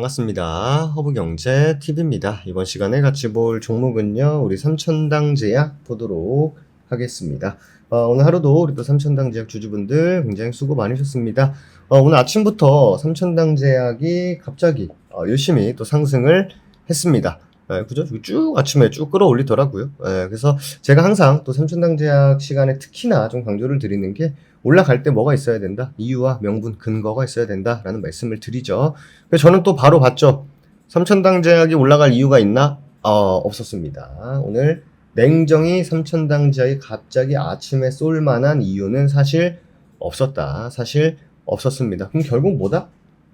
반갑습니다. 허브경제 TV입니다. 이번 시간에 같이 볼 종목은요, 우리 삼천당 제약 보도록 하겠습니다. 어, 오늘 하루도 우리 또 삼천당 제약 주주분들 굉장히 수고 많으셨습니다. 어, 오늘 아침부터 삼천당 제약이 갑자기 어, 열심히 또 상승을 했습니다. 예, 그죠? 쭉 아침에 쭉 끌어올리더라고요. 예, 그래서 제가 항상 또 삼천당 제약 시간에 특히나 좀 강조를 드리는 게 올라갈 때 뭐가 있어야 된다? 이유와 명분, 근거가 있어야 된다라는 말씀을 드리죠. 그래서 저는 또 바로 봤죠. 삼천당 제약이 올라갈 이유가 있나? 어, 없었습니다. 오늘 냉정히 삼천당 제약이 갑자기 아침에 쏠 만한 이유는 사실 없었다. 사실 없었습니다. 그럼 결국 뭐다?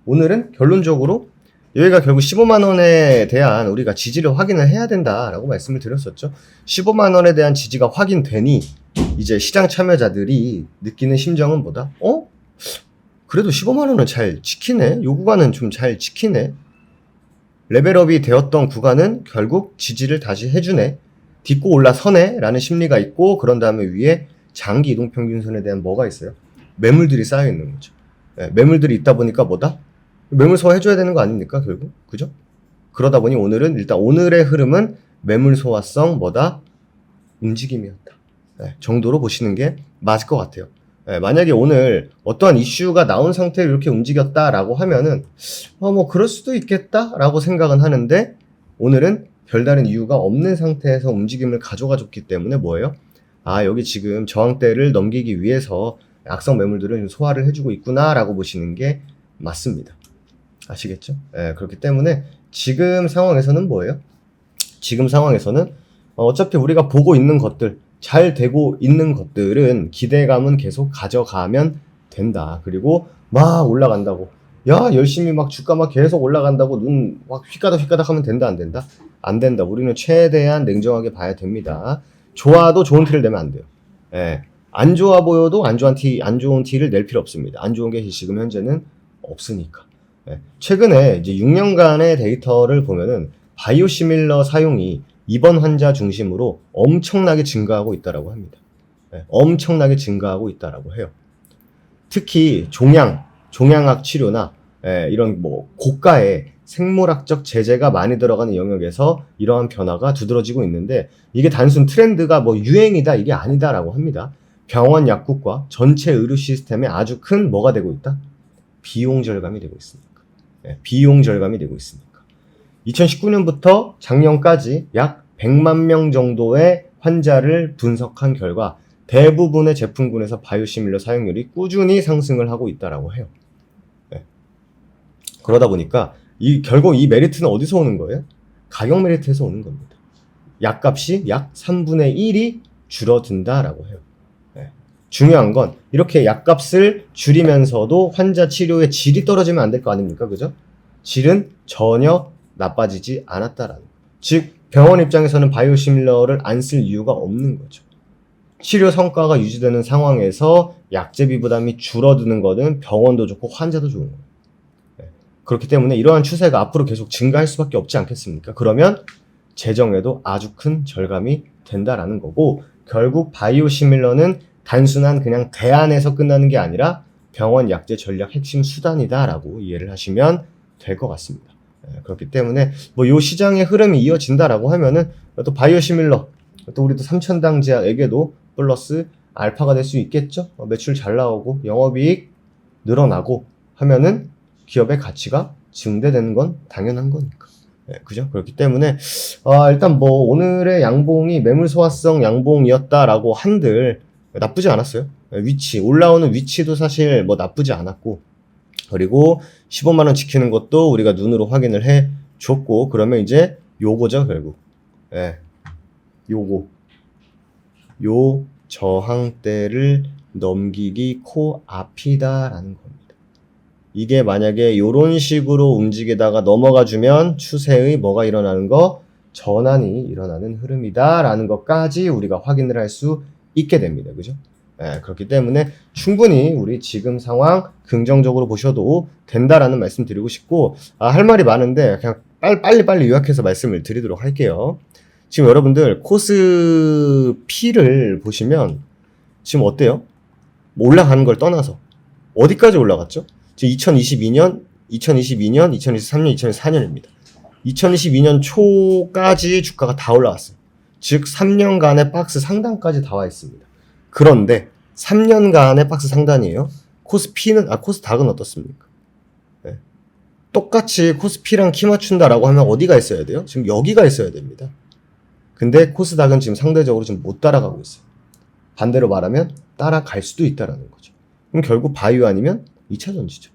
오늘은 결론적으로 여기가 결국 15만 원에 대한 우리가 지지를 확인을 해야 된다라고 말씀을 드렸었죠. 15만 원에 대한 지지가 확인되니 이제 시장 참여자들이 느끼는 심정은 뭐다? 어? 그래도 15만 원은 잘 지키네. 요 구간은 좀 잘 지키네. 레벨업이 되었던 구간은 결국 지지를 다시 해주네. 딛고 올라서네. 라는 심리가 있고 그런 다음에 위에 장기 이동 평균선에 대한 뭐가 있어요? 매물들이 쌓여 있는 거죠. 예, 매물들이 있다 보니까 뭐다? 매물 소화해줘야 되는 거 아닙니까? 결국 그죠? 그러다 보니 오늘은 일단 오늘의 흐름은 매물 소화성 뭐다? 움직임이었다. 네, 정도로 보시는 게 맞을 것 같아요. 네, 만약에 오늘 어떠한 이슈가 나온 상태로 이렇게 움직였다라고 하면은 어, 뭐 그럴 수도 있겠다라고 생각은 하는데 오늘은 별다른 이유가 없는 상태에서 움직임을 가져가 줬기 때문에 뭐예요? 아 여기 지금 저항대를 넘기기 위해서 악성 매물들을 좀 소화를 해주고 있구나라고 보시는 게 맞습니다. 아시겠죠? 예, 그렇기 때문에 지금 상황에서는 뭐예요? 지금 상황에서는 어, 어차피 우리가 보고 있는 것들, 잘 되고 있는 것들은 기대감은 계속 가져가면 된다. 그리고 막 올라간다고. 야, 열심히 막 주가 막 계속 올라간다고 눈 막 휘까닥 휘까닥 하면 된다, 안 된다? 안 된다. 우리는 최대한 냉정하게 봐야 됩니다. 좋아도 좋은 티를 내면 안 돼요. 예. 안 좋아 보여도 안 좋은 티, 안 좋은 티를 낼 필요 없습니다. 안 좋은 게 지금 현재는 없으니까. 예. 최근에 이제 6년간의 데이터를 보면은 바이오시밀러 사용이 입원 환자 중심으로 엄청나게 증가하고 있다라고 합니다. 예, 엄청나게 증가하고 있다라고 해요. 특히 종양, 종양학 치료나 예, 이런 뭐 고가의 생물학적 제재가 많이 들어가는 영역에서 이러한 변화가 두드러지고 있는데 이게 단순 트렌드가 뭐 유행이다 이게 아니다라고 합니다. 병원 약국과 전체 의료 시스템에 아주 큰 뭐가 되고 있다? 비용 절감이 되고 있습니다. 예, 비용 절감이 되고 있으니까. 2019년부터 작년까지 약 100만 명 정도의 환자를 분석한 결과 대부분의 제품군에서 바이오시밀러 사용률이 꾸준히 상승을 하고 있다라고 해요. 예. 그러다 보니까 이 결국 이 메리트는 어디서 오는 거예요? 가격 메리트에서 오는 겁니다. 약값이 약 3분의 1이 줄어든다라고 해요. 예. 중요한 건 이렇게 약값을 줄이면서도 환자 치료의 질이 떨어지면 안 될 거 아닙니까? 그죠? 질은 전혀 나빠지지 않았다라는 거. 즉 병원 입장에서는 바이오시밀러를 안 쓸 이유가 없는 거죠. 치료 성과가 유지되는 상황에서 약제비 부담이 줄어드는 것은 병원도 좋고 환자도 좋은 거예요. 네. 그렇기 때문에 이러한 추세가 앞으로 계속 증가할 수밖에 없지 않겠습니까? 그러면 재정에도 아주 큰 절감이 된다라는 거고 결국 바이오시밀러는 단순한 그냥 대안에서 끝나는 게 아니라 병원 약제 전략 핵심 수단이다라고 이해를 하시면 될 것 같습니다. 예, 그렇기 때문에 뭐 요 시장의 흐름이 이어진다라고 하면은 또 바이오시밀러 또 우리 또 삼천당 제약에게도 플러스 알파가 될 수 있겠죠. 어, 매출 잘 나오고 영업이익 늘어나고 하면은 기업의 가치가 증대되는 건 당연한 거니까. 예, 그죠? 그렇기 때문에 아, 일단 뭐 오늘의 양봉이 매물 소화성 양봉이었다라고 한들 나쁘지 않았어요. 예, 위치 올라오는 위치도 사실 뭐 나쁘지 않았고 그리고 15만 원 지키는 것도 우리가 눈으로 확인을 해 줬고 그러면 이제 요거죠 결국. 예. 요거. 요 저항대를 넘기기 코 앞이다라는 겁니다. 이게 만약에 요런 식으로 움직이다가 넘어가 주면 추세의 뭐가 일어나는 거? 전환이 일어나는 흐름이다라는 것까지 우리가 확인을 할수 있게 됩니다 그죠 예, 그렇기 때문에 충분히 우리 지금 상황 긍정적으로 보셔도 된다라는 말씀 드리고 싶고 아, 할 말이 많은데 그냥 빨리 빨리 빨리 요약해서 말씀을 드리도록 할게요. 지금 여러분들 코스 P를 보시면 지금 어때요? 뭐 올라가는 걸 떠나서 어디까지 올라갔죠? 지금 2022년 2022년, 2023년, 2024년입니다. 2022년 초까지 주가가 다 올라왔어요. 즉 3년간의 박스 상단까지 다 와 있습니다. 그런데 3년간의 박스 상단이에요. 코스피는 아 코스닥은 어떻습니까? 네. 똑같이 코스피랑 키 맞춘다라고 하면 어디가 있어야 돼요? 지금 여기가 있어야 됩니다. 근데 코스닥은 지금 상대적으로 지금 못 따라가고 있어요. 반대로 말하면 따라갈 수도 있다라는 거죠. 그럼 결국 바이오 아니면 2차 전지죠.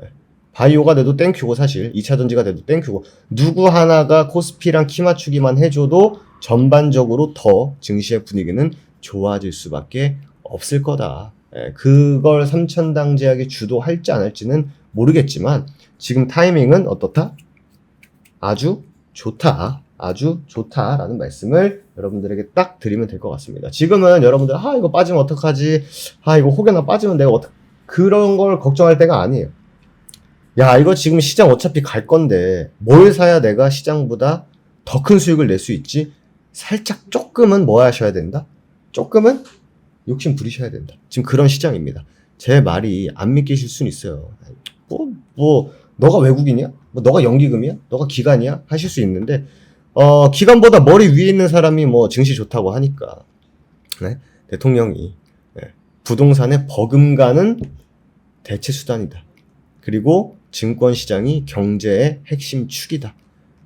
네. 바이오가 돼도 땡큐고 사실 2차 전지가 돼도 땡큐고 누구 하나가 코스피랑 키 맞추기만 해줘도 전반적으로 더 증시의 분위기는 좋아질 수밖에 없을 거다. 예, 그걸 삼천당 제약이 주도할지 안 할지는 모르겠지만 지금 타이밍은 어떻다? 아주 좋다. 아주 좋다라는 말씀을 여러분들에게 딱 드리면 될 것 같습니다. 지금은 여러분들 아 이거 빠지면 어떡하지? 아 이거 혹여나 빠지면 내가 어떡 그런 걸 걱정할 때가 아니에요. 야 이거 지금 시장 어차피 갈 건데 뭘 사야 내가 시장보다 더 큰 수익을 낼 수 있지? 살짝 조금은 뭐 하셔야 된다? 조금은 욕심 부리셔야 된다. 지금 그런 시장입니다. 제 말이 안 믿기실 수는 있어요. 뭐, 뭐, 너가 외국인이야? 뭐, 너가 연기금이야? 너가 기관이야? 하실 수 있는데, 어, 기관보다 머리 위에 있는 사람이 뭐 증시 좋다고 하니까, 네? 대통령이, 네, 부동산에 버금가는 대체 수단이다. 그리고 증권 시장이 경제의 핵심 축이다.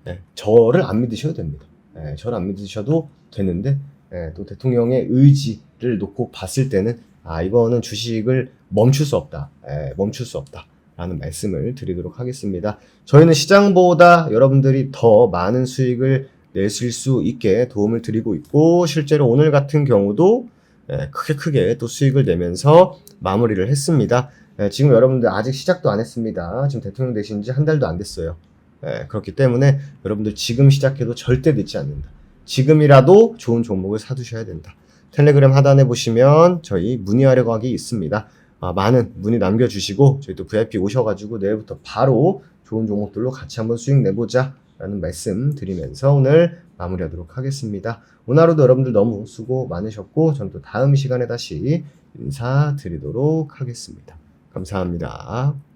네, 저를 안 믿으셔도 됩니다. 네, 저를 안 믿으셔도 되는데, 예, 또 대통령의 의지를 놓고 봤을 때는 아 이거는 주식을 멈출 수 없다, 예, 멈출 수 없다 라는 말씀을 드리도록 하겠습니다. 저희는 시장보다 여러분들이 더 많은 수익을 내실 수 있게 도움을 드리고 있고 실제로 오늘 같은 경우도 예, 크게 크게 또 수익을 내면서 마무리를 했습니다. 예, 지금 여러분들 아직 시작도 안 했습니다. 지금 대통령 되신 지 한 달도 안 됐어요. 예, 그렇기 때문에 여러분들 지금 시작해도 절대 늦지 않는다. 지금이라도 좋은 종목을 사두셔야 된다. 텔레그램 하단에 보시면 저희 문의하려고 하기 있습니다. 아, 많은 문의 남겨주시고 저희 또 VIP 오셔가지고 내일부터 바로 좋은 종목들로 같이 한번 수익 내보자 라는 말씀 드리면서 오늘 마무리하도록 하겠습니다. 오늘 하루도 여러분들 너무 수고 많으셨고 저는 또 다음 시간에 다시 인사드리도록 하겠습니다. 감사합니다.